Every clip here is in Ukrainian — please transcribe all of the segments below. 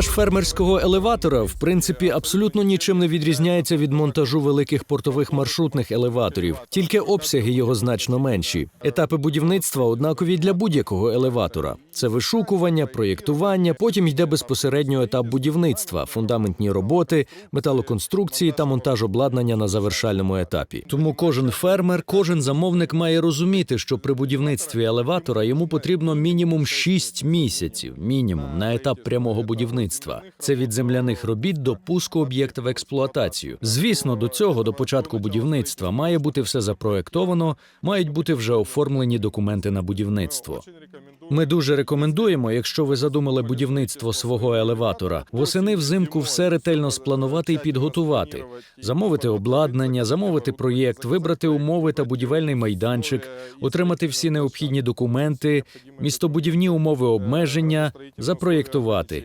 Монтаж фермерського елеватора, в принципі, абсолютно нічим не відрізняється від монтажу великих портових маршрутних елеваторів, тільки обсяги його значно менші. Етапи будівництва однакові для будь-якого елеватора. Це вишукування, проєктування. Потім йде безпосередньо етап будівництва, фундаментні роботи, металоконструкції та монтаж обладнання на завершальному етапі. Тому кожен фермер, кожен замовник має розуміти, що при будівництві елеватора йому потрібно мінімум 6 місяців, мінімум на етап прямого будівництва. Це від земляних робіт до пуску об'єкта в експлуатацію. Звісно, до цього, до початку будівництва, має бути все запроектовано, мають бути вже оформлені документи на будівництво. Ми дуже рекомендуємо, якщо ви задумали будівництво свого елеватора, восени взимку все ретельно спланувати і підготувати, замовити обладнання, замовити проєкт, вибрати умови та будівельний майданчик, отримати всі необхідні документи, містобудівні умови обмеження, запроєктувати.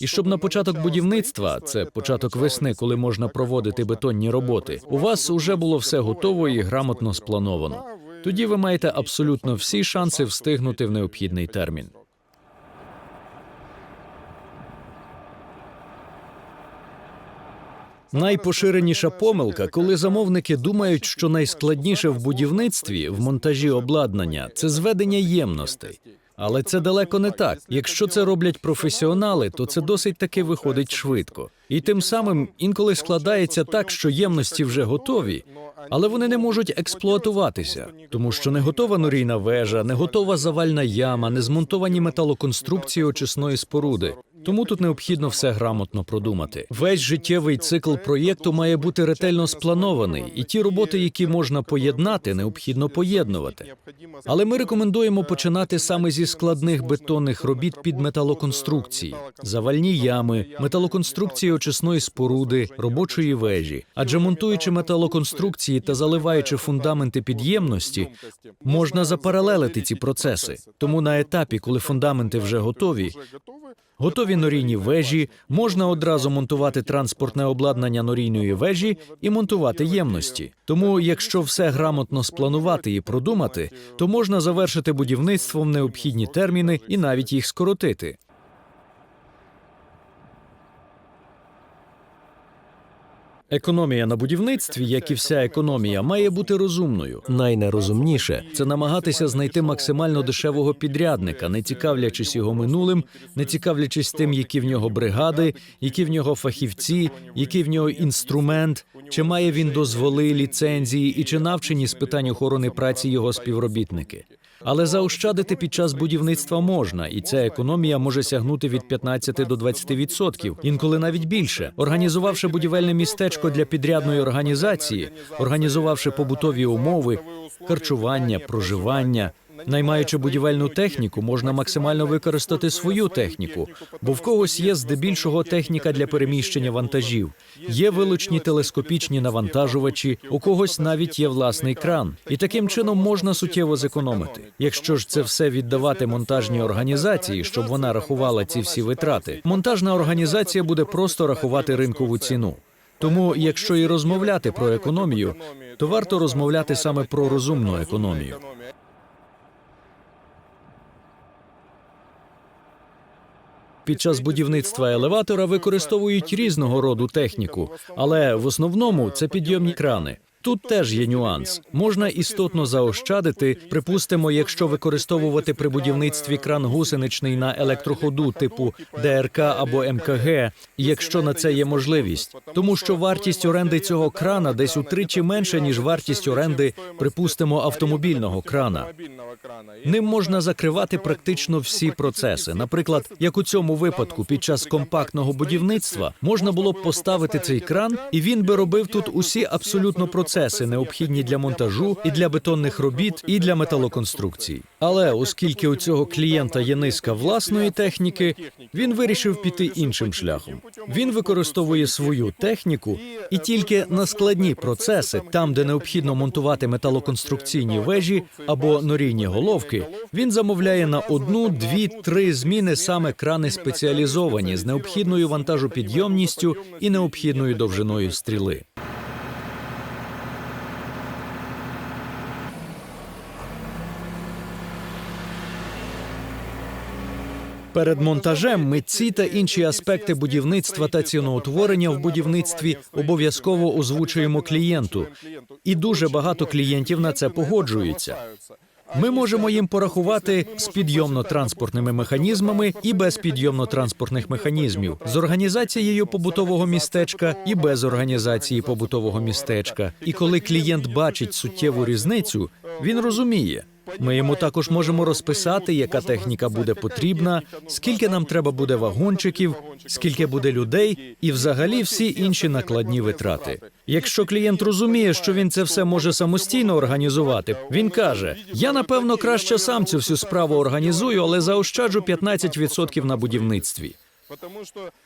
І щоб на початок будівництва, це початок весни, коли можна проводити бетонні роботи, у вас уже було все готово і грамотно сплановано. Тоді ви маєте абсолютно всі шанси встигнути в необхідний термін. Найпоширеніша помилка, коли замовники думають, що найскладніше в будівництві, в монтажі обладнання це зведення ємностей. Але це далеко не так. Якщо це роблять професіонали, то це досить таки виходить швидко. І тим самим інколи складається так, що ємності вже готові, але вони не можуть експлуатуватися, тому що не готова норійна вежа, не готова завальна яма, не змонтовані металоконструкції очисної споруди. Тому тут необхідно все грамотно продумати. Весь життєвий цикл проєкту має бути ретельно спланований, і ті роботи, які можна поєднати, необхідно поєднувати. Але ми рекомендуємо починати саме зі складних бетонних робіт під металоконструкції, завальні ями, металоконструкції очисної споруди, робочої вежі. Адже монтуючи металоконструкції та заливаючи фундаменти підємності, можна запаралелити ці процеси. Тому на етапі, коли фундаменти вже готові, Готові норійні вежі, можна одразу монтувати транспортне обладнання норійної вежі і монтувати ємності. Тому, якщо все грамотно спланувати і продумати, то можна завершити будівництво в необхідні терміни і навіть їх скоротити. Економія на будівництві, як і вся економія, має бути розумною. Найнерозумніше це намагатися знайти максимально дешевого підрядника, не цікавлячись його минулим, не цікавлячись тим, які в нього бригади, які в нього фахівці, який в нього інструмент, чи має він дозволи, ліцензії і чи навчені з питань охорони праці його співробітники. Але заощадити під час будівництва можна, і ця економія може сягнути від 15 до 20%, інколи навіть більше. Організувавши будівельне містечко для підрядної організації, організувавши побутові умови, харчування, проживання. Наймаючи будівельну техніку, можна максимально використати свою техніку, бо в когось є здебільшого техніка для переміщення вантажів, є вилучні телескопічні навантажувачі, у когось навіть є власний кран, і таким чином можна суттєво зекономити. Якщо ж це все віддавати монтажній організації, щоб вона рахувала ці всі витрати, монтажна організація буде просто рахувати ринкову ціну. Тому, якщо і розмовляти про економію, то варто розмовляти саме про розумну економію. Під час будівництва елеватора використовують різного роду техніку, але в основному це підйомні крани. Тут теж є нюанс. Можна істотно заощадити. Припустимо, якщо використовувати при будівництві кран гусеничний на електроходу типу ДРК або МКГ, якщо на це є можливість, тому що вартість оренди цього крана десь утричі менша ніж вартість оренди, припустимо, автомобільного крана. Ним можна закривати практично всі процеси. Наприклад, як у цьому випадку, під час компактного будівництва можна було б поставити цей кран, і він би робив тут усі абсолютно процеси, необхідні для монтажу, і для бетонних робіт, і для металоконструкцій. Але оскільки у цього клієнта є низка власної техніки, він вирішив піти іншим шляхом. Він використовує свою техніку і тільки на складні процеси, там де необхідно монтувати металоконструкційні вежі або норійні головки, він замовляє на одну, дві, три зміни саме крани спеціалізовані з необхідною вантажопідйомністю і необхідною довжиною стріли. Перед монтажем митці та інші аспекти будівництва та ціноутворення в будівництві обов'язково озвучуємо клієнту. І дуже багато клієнтів на це погоджуються. Ми можемо їм порахувати з підйомно-транспортними механізмами і без підйомно-транспортних механізмів, з організацією побутового містечка і без організації побутового містечка. І коли клієнт бачить суттєву різницю, він розуміє. Ми йому також можемо розписати, яка техніка буде потрібна, скільки нам треба буде вагончиків, скільки буде людей, і взагалі всі інші накладні витрати. Якщо клієнт розуміє, що він це все може самостійно організувати, він каже: Я напевно краще сам цю всю справу організую, але заощаджу 15% на будівництві.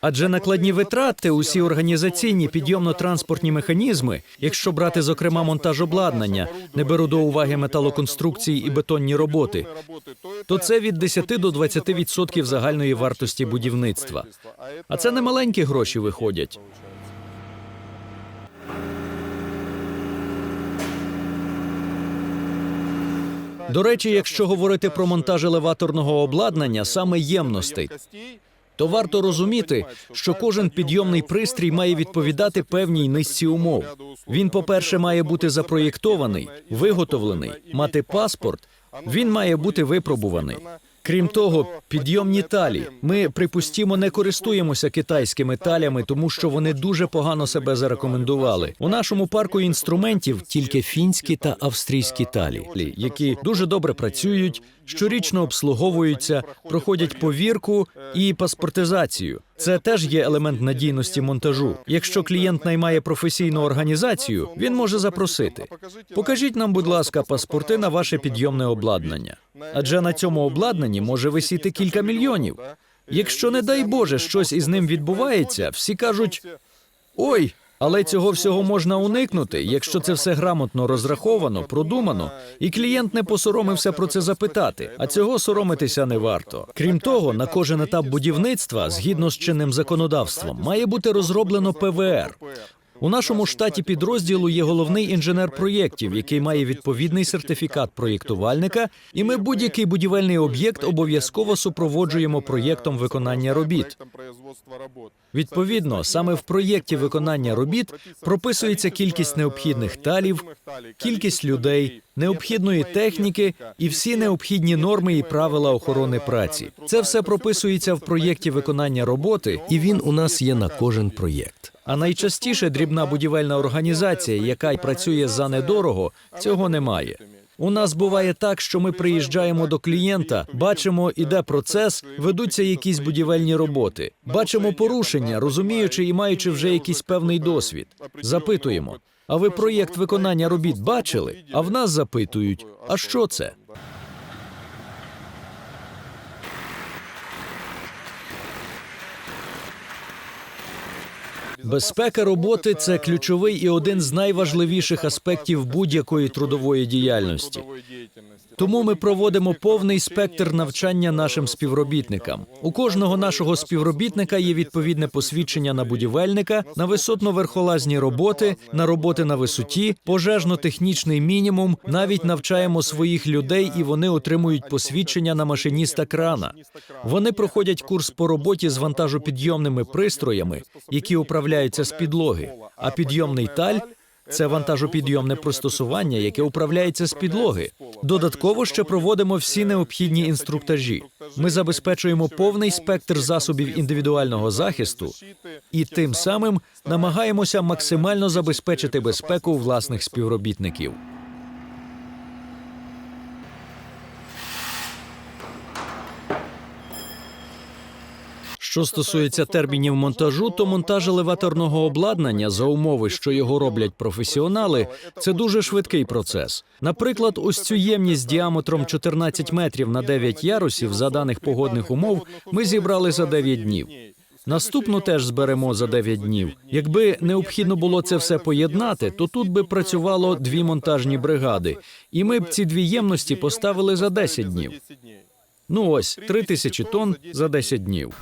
Адже накладні витрати, усі організаційні підйомно-транспортні механізми, якщо брати зокрема монтаж обладнання, не беру до уваги металоконструкції і бетонні роботи, то це від 10 до 20% загальної вартості будівництва. А це не маленькі гроші виходять. До речі, якщо говорити про монтаж елеваторного обладнання, саме ємностей, то варто розуміти, що кожен підйомний пристрій має відповідати певній низці умов. Він, по-перше, має бути запроєктований, виготовлений, мати паспорт. Він має бути випробуваний. Крім того, підйомні талі. Ми припустімо не користуємося китайськими талями, тому що вони дуже погано себе зарекомендували. У нашому парку інструментів тільки фінські та австрійські талі, які дуже добре працюють, щорічно обслуговуються, проходять повірку і паспортизацію. Це теж є елемент надійності монтажу. Якщо клієнт наймає професійну організацію, він може запросити. Покажіть нам, будь ласка, паспорти на ваше підйомне обладнання. Адже на цьому обладнанні може висіти кілька мільйонів. Якщо, не дай Боже, щось із ним відбувається, всі кажуть: ой. Але цього всього можна уникнути, якщо це все грамотно розраховано, продумано, і клієнт не посоромився про це запитати. А цього соромитися не варто. Крім того, на кожен етап будівництва, згідно з чинним законодавством, має бути розроблено ПВР. У нашому штаті підрозділу є головний інженер проєктів, який має відповідний сертифікат проєктувальника, і ми будь-який будівельний об'єкт обов'язково супроводжуємо проєктом виконання робіт. Відповідно, саме в проєкті виконання робіт прописується кількість необхідних талів, кількість людей, необхідної техніки і всі необхідні норми і правила охорони праці. Це все прописується в проєкті виконання роботи, і він у нас є на кожен проєкт. А найчастіше дрібна будівельна організація, яка й працює за недорого, цього немає. У нас буває так, що ми приїжджаємо до клієнта, бачимо, іде процес, ведуться якісь будівельні роботи, бачимо порушення, розуміючи і маючи вже якийсь певний досвід. Запитуємо: а ви проєкт виконання робіт бачили? А в нас запитують: а що це? Безпека роботи це ключовий і один з найважливіших аспектів будь-якої трудової діяльності. Тому ми проводимо повний спектр навчання нашим співробітникам. У кожного нашого співробітника є відповідне посвідчення на будівельника, на висотно-верхолазні роботи, на роботи на висоті, пожежно-технічний мінімум. Навіть навчаємо своїх людей, і вони отримують посвідчення на машиніста крана. Вони проходять курс по роботі з вантажопідйомними пристроями, які управляються з підлоги. А підйомний таль це вантажопідйомне пристосування, яке управляється з підлоги. Додатково ще проводимо всі необхідні інструктажі. Ми забезпечуємо повний спектр засобів індивідуального захисту і тим самим намагаємося максимально забезпечити безпеку власних співробітників. Що стосується термінів монтажу, то монтаж елеваторного обладнання за умови, що його роблять професіонали, це дуже швидкий процес. Наприклад, ось цю ємність діаметром 14 метрів на 9 ярусів за даних погодних умов ми зібрали за 9 днів. Наступну теж зберемо за 9 днів. Якби необхідно було це все поєднати, то тут би працювало дві монтажні бригади, і ми б ці дві ємності поставили за 10 днів. Ну ось 3 тисячі тонн за 10 днів.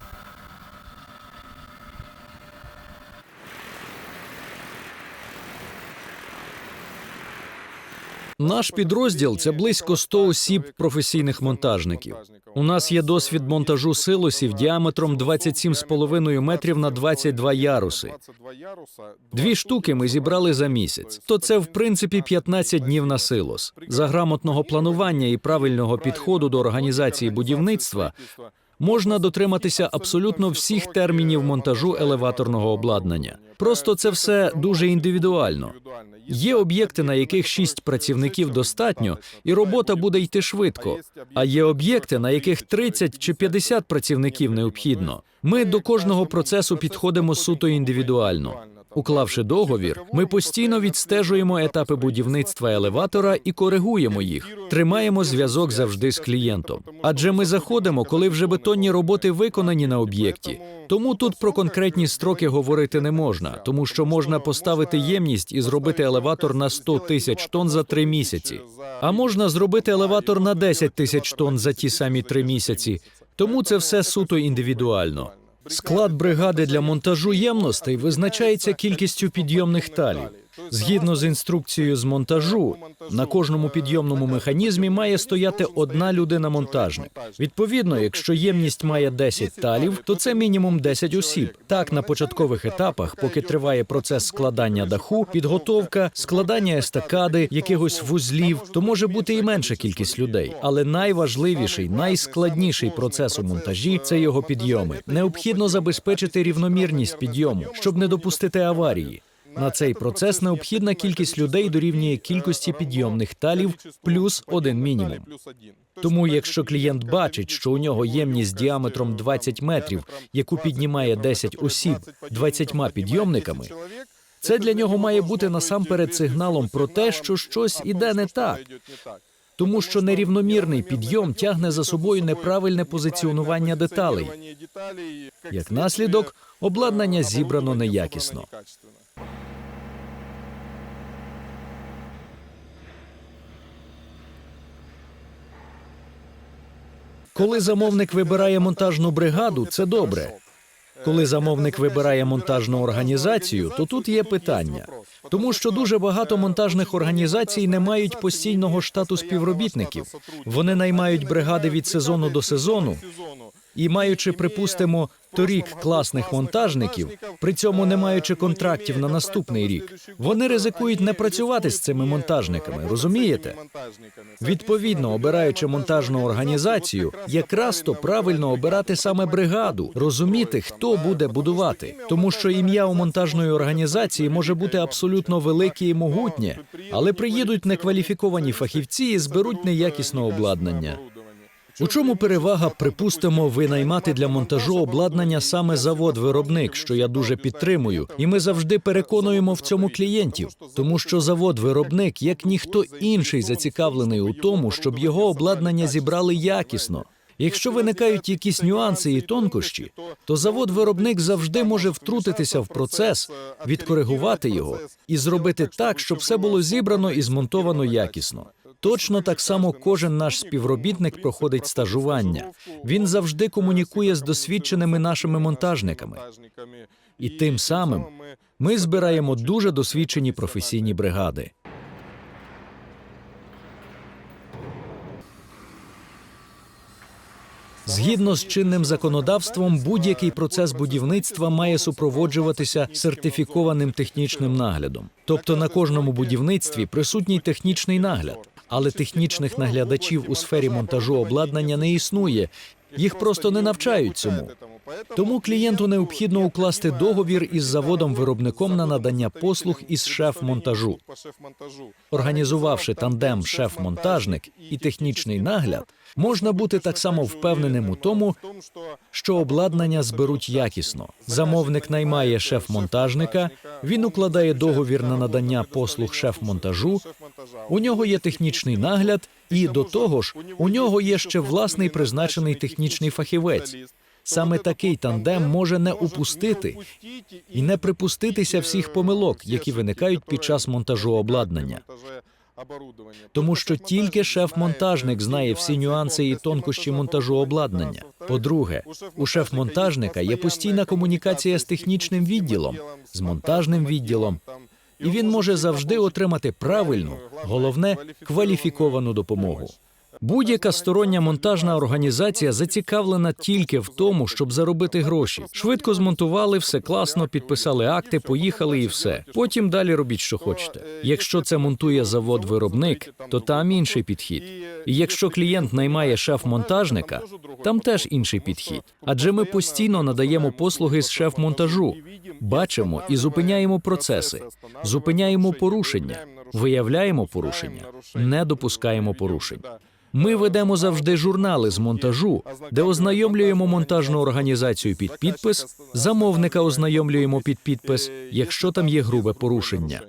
Наш підрозділ це близько 100 осіб професійних монтажників. У нас є досвід монтажу силосів діаметром 27,5 метрів на 22 яруси. Дві штуки ми зібрали за місяць. То це в принципі 15 днів на силос. За грамотного планування і правильного підходу до організації будівництва можна дотриматися абсолютно всіх термінів монтажу елеваторного обладнання. Просто це все дуже індивідуально. Є об'єкти, на яких 6 працівників достатньо, і робота буде йти швидко. А є об'єкти, на яких 30 чи 50 працівників необхідно. Ми до кожного процесу підходимо суто індивідуально. Уклавши договір, ми постійно відстежуємо етапи будівництва елеватора і коригуємо їх. Тримаємо зв'язок завжди з клієнтом. Адже ми заходимо, коли вже бетонні роботи виконані на об'єкті. Тому тут про конкретні строки говорити не можна, тому що можна поставити ємність і зробити елеватор на 100 тисяч тонн за три місяці. А можна зробити елеватор на 10 тисяч тонн за ті самі три місяці. Тому це все суто індивідуально. Склад бригади для монтажу ємностей визначається кількістю підйомних талів. Згідно з інструкцією з монтажу, на кожному підйомному механізмі має стояти одна людина-монтажник. Відповідно, якщо ємність має 10 талів, то це мінімум 10 осіб. Так, на початкових етапах, поки триває процес складання даху, підготовка, складання естакади, якихось вузлів, то може бути і менша кількість людей. Але найважливіший, найскладніший процес у монтажі це його підйоми. Необхідно забезпечити рівномірність підйому, щоб не допустити аварії. На цей процес необхідна кількість людей дорівнює кількості підйомних талів плюс один мінімум. Тому, якщо клієнт бачить, що у нього ємність діаметром 20 метрів, яку піднімає 10 осіб 20 підйомниками, це для нього має бути насамперед сигналом про те, що щось іде не так. Тому що нерівномірний підйом тягне за собою неправильне позиціонування деталей. Як наслідок, обладнання зібрано неякісно. Коли замовник вибирає монтажну бригаду, це добре. Коли замовник вибирає монтажну організацію, то тут є питання. Тому що дуже багато монтажних організацій не мають постійного штату співробітників. Вони наймають бригади від сезону до сезону. І маючи, припустимо, торік класних монтажників, при цьому не маючи контрактів на наступний рік, вони ризикують не працювати з цими монтажниками. Розумієте? Відповідно, обираючи монтажну організацію, якраз то правильно обирати саме бригаду, розуміти, хто буде будувати, тому що ім'я у монтажної організації може бути абсолютно велике і могутнє, але приїдуть некваліфіковані фахівці і зберуть неякісне обладнання. У чому перевага, припустимо, винаймати для монтажу обладнання саме завод-виробник, що я дуже підтримую, і ми завжди переконуємо в цьому клієнтів, тому що завод-виробник, як ніхто інший, зацікавлений у тому, щоб його обладнання зібрали якісно. Якщо виникають якісь нюанси і тонкощі, то завод-виробник завжди може втрутитися в процес, відкоригувати його і зробити так, щоб все було зібрано і змонтовано якісно. Точно так само кожен наш співробітник проходить стажування. Він завжди комунікує з досвідченими нашими монтажниками. І тим самим ми збираємо дуже досвідчені професійні бригади. Згідно з чинним законодавством, будь-який процес будівництва має супроводжуватися сертифікованим технічним наглядом. Тобто на кожному будівництві присутній технічний нагляд, але технічних наглядачів у сфері монтажу обладнання не існує. Їх просто не навчають цьому. Тому клієнту необхідно укласти договір із заводом-виробником на надання послуг із шеф-монтажу. Організувавши тандем шеф-монтажник і технічний нагляд, можна бути так само впевненим у тому, що обладнання зберуть якісно. Замовник наймає шеф-монтажника, він укладає договір на надання послуг шеф-монтажу. У нього є технічний нагляд, і до того ж, у нього є ще власний призначений технічний фахівець. Саме такий тандем може не упустити і не припуститися всіх помилок, які виникають під час монтажу обладнання. Тому що тільки шеф-монтажник знає всі нюанси і тонкощі монтажу обладнання. По-друге, у шеф-монтажника є постійна комунікація з технічним відділом, з монтажним відділом. і він може завжди отримати правильну, головне кваліфіковану допомогу. Будь-яка стороння монтажна організація зацікавлена тільки в тому, щоб заробити гроші. Швидко змонтували, все класно, підписали акти, поїхали і все. Потім далі робіть, що хочете. Якщо це монтує завод-виробник, то там інший підхід. І якщо клієнт наймає шеф-монтажника, там теж інший підхід. Адже ми постійно надаємо послуги з шеф-монтажу, бачимо і зупиняємо процеси, зупиняємо порушення, виявляємо порушення, не допускаємо порушень. Ми ведемо завжди журнали з монтажу, де ознайомлюємо монтажну організацію під підпис, замовника ознайомлюємо під підпис, якщо там є грубе порушення.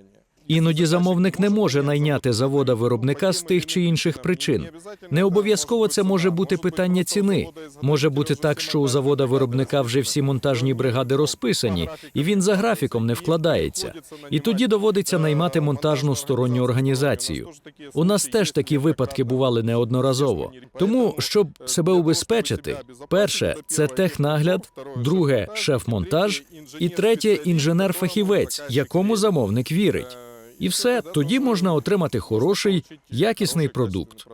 Іноді замовник не може найняти завода виробника з тих чи інших причин. Не обов'язково це може бути питання ціни. Може бути так, що у завода виробника вже всі монтажні бригади розписані, і він за графіком не вкладається. І тоді доводиться наймати монтажну сторонню організацію. У нас теж такі випадки бували неодноразово. Тому, щоб себе убезпечити, перше це технагляд, друге шеф-монтаж, і третє інженер-фахівець, якому замовник вірить. І все тоді можна отримати хороший, якісний продукт.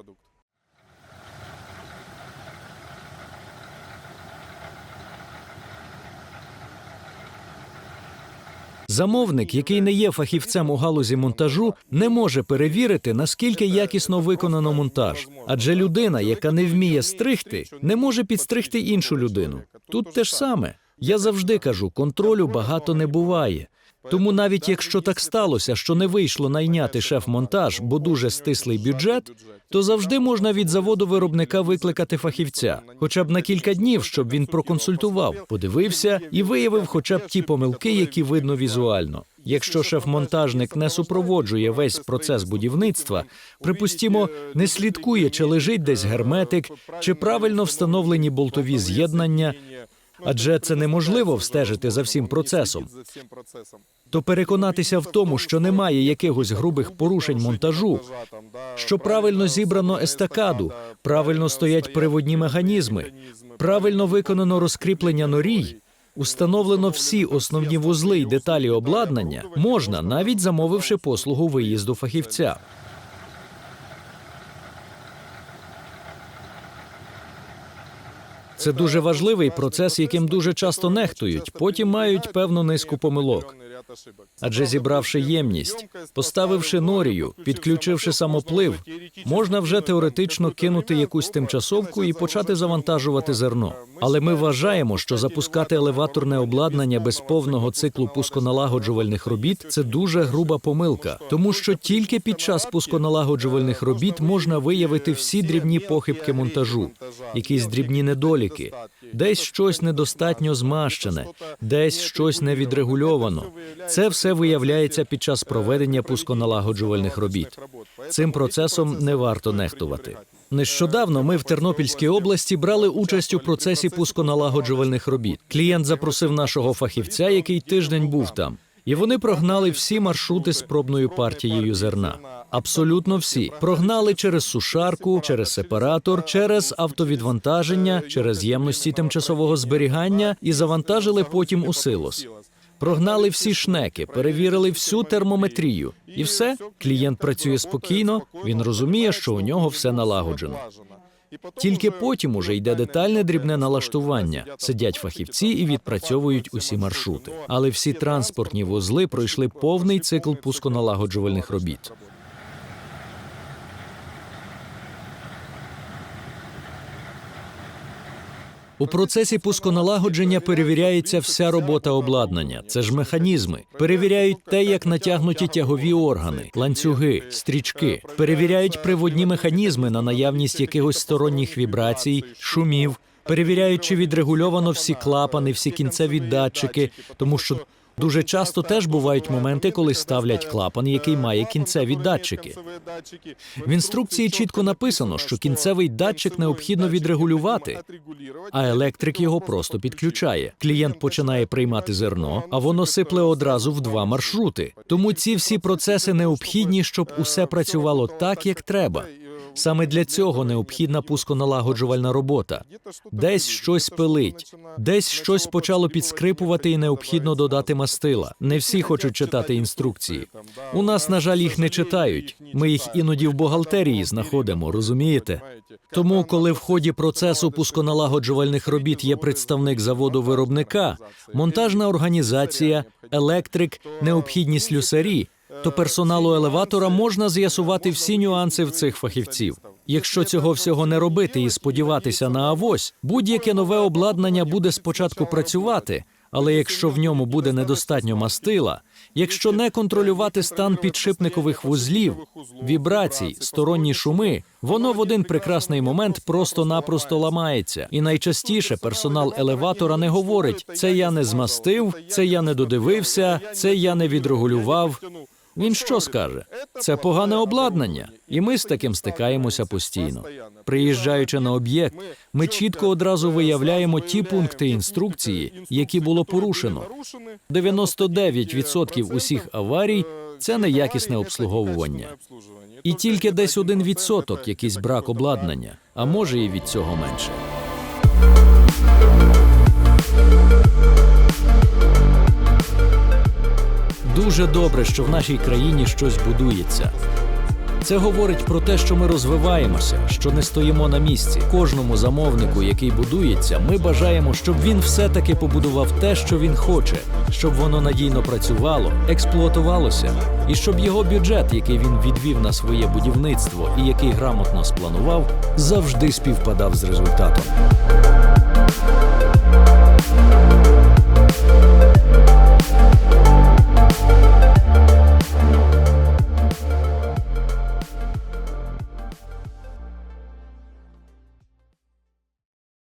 Замовник, який не є фахівцем у галузі монтажу, не може перевірити, наскільки якісно виконано монтаж. Адже людина, яка не вміє стригти, не може підстригти іншу людину. Тут те ж саме. Я завжди кажу, контролю багато не буває. Тому навіть якщо так сталося, що не вийшло найняти шеф-монтаж, бо дуже стислий бюджет, то завжди можна від заводу виробника викликати фахівця, хоча б на кілька днів, щоб він проконсультував, подивився і виявив хоча б ті помилки, які видно візуально. Якщо шеф-монтажник не супроводжує весь процес будівництва, припустімо, не слідкує, чи лежить десь герметик, чи правильно встановлені болтові з'єднання, адже це неможливо встежити за всім процесом. То переконатися в тому, що немає якихось грубих порушень монтажу, що правильно зібрано естакаду, правильно стоять приводні механізми, правильно виконано розкріплення норій. Установлено всі основні вузли й деталі обладнання можна, навіть замовивши послугу виїзду фахівця. Це дуже важливий процес, яким дуже часто нехтують. Потім мають певну низку помилок. Адже зібравши ємність, поставивши норію, підключивши самоплив, можна вже теоретично кинути якусь тимчасовку і почати завантажувати зерно. Але ми вважаємо, що запускати елеваторне обладнання без повного циклу пусконалагоджувальних робіт це дуже груба помилка, тому що тільки під час пусконалагоджувальних робіт можна виявити всі дрібні похибки монтажу, якісь дрібні недоліки, десь щось недостатньо змащене, десь щось невідрегульовано. Це все виявляється під час проведення пусконалагоджувальних робіт. Цим процесом не варто нехтувати. Нещодавно ми в Тернопільській області брали участь у процесі пусконалагоджувальних робіт. Клієнт запросив нашого фахівця, який тиждень був там. І вони прогнали всі маршрути з пробною партією зерна. Абсолютно всі прогнали через сушарку, через сепаратор, через автовідвантаження, через ємності тимчасового зберігання і завантажили потім у силос. Прогнали всі шнеки, перевірили всю термометрію, і все клієнт працює спокійно. Він розуміє, що у нього все налагоджено. Тільки потім уже йде детальне дрібне налаштування. Сидять фахівці і відпрацьовують усі маршрути. Але всі транспортні вузли пройшли повний цикл пусконалагоджувальних робіт. У процесі пусконалагодження перевіряється вся робота обладнання. Це ж механізми. Перевіряють те, як натягнуті тягові органи, ланцюги, стрічки. Перевіряють приводні механізми на наявність якихось сторонніх вібрацій, шумів. Перевіряють, чи відрегульовано всі клапани, всі кінцеві датчики, тому що дуже часто теж бувають моменти, коли ставлять клапан, який має кінцеві датчики. В інструкції чітко написано, що кінцевий датчик необхідно відрегулювати, а електрик його просто підключає. Клієнт починає приймати зерно, а воно сипле одразу в два маршрути. Тому ці всі процеси необхідні, щоб усе працювало так, як треба. Саме для цього необхідна пусконалагоджувальна робота. Десь щось пилить, десь щось почало підскрипувати, і необхідно додати мастила. Не всі хочуть читати інструкції. У нас, на жаль, їх не читають. Ми їх іноді в бухгалтерії знаходимо, розумієте? Тому, коли в ході процесу пусконалагоджувальних робіт є представник заводу виробника, монтажна організація, електрик, необхідні слюсарі, то персоналу елеватора можна з'ясувати всі нюанси в цих фахівців. Якщо цього всього не робити і сподіватися на авось, будь-яке нове обладнання буде спочатку працювати, але якщо в ньому буде недостатньо мастила, якщо не контролювати стан підшипникових вузлів, вібрацій, сторонні шуми, воно в один прекрасний момент просто-напросто ламається. І найчастіше персонал елеватора не говорить: це я не змастив, це я не додивився, це я не відрегулював. Він що скаже? Це погане обладнання, і ми з таким стикаємося постійно. Приїжджаючи на об'єкт, ми чітко одразу виявляємо ті пункти інструкції, які було порушено. 99% усіх аварій це неякісне обслуговування. І тільки десь один відсоток якийсь брак обладнання, а може і від цього менше. Дуже добре, що в нашій країні щось будується. Це говорить про те, що ми розвиваємося, що не стоїмо на місці. Кожному замовнику, який будується, ми бажаємо, щоб він все-таки побудував те, що він хоче, щоб воно надійно працювало, експлуатувалося, і щоб його бюджет, який він відвів на своє будівництво і який грамотно спланував, завжди співпадав з результатом.